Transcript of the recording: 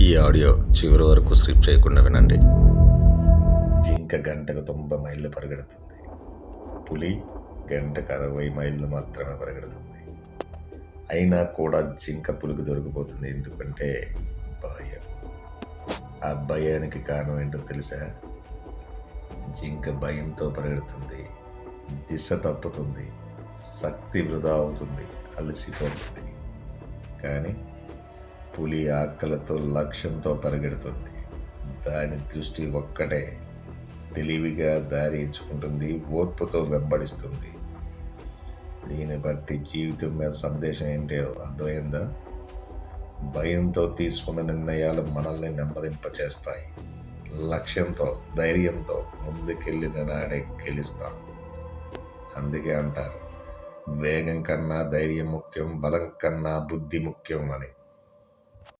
ఈ ఆడియో చివరి వరకు స్కిప్ చేయకుండా వినండి. జింక గంటకు తొంభై మైళ్ళు పరిగెడుతుంది. పులి గంటకు అరవై మైళ్ళు మాత్రమే పరిగెడుతుంది. అయినా కూడా జింక పులికి దొరికిపోతుంది. ఎందుకంటే భయం. ఆ భయానికి కారణం ఏంటో తెలుసా? జింక భయంతో పరిగెడుతుంది. దిశ తప్పుతుంది. శక్తి వృధా అవుతుంది. అలసిపోతుంది. కానీ పులి ఆకలితో లక్ష్యంతో పరిగెడుతుంది. దాని దృష్టి ఒక్కటే. తెలివిగా దారి ఎంచుకుంటుంది ఓర్పుతో వెంబడిస్తుంది. దీన్ని బట్టి జీవితం మీద సందేశం ఏంటో అర్థమైందా? భయంతో తీసుకున్న నిర్ణయాలు మనల్ని నెమ్మదింపచేస్తాయి. లక్ష్యంతో ధైర్యంతో ముందుకెళ్ళిన నాడే గెలుస్తాం. అందుకే అంటారు వేగం కన్నా ధైర్యం ముఖ్యం బలం కన్నా బుద్ధి ముఖ్యం అని.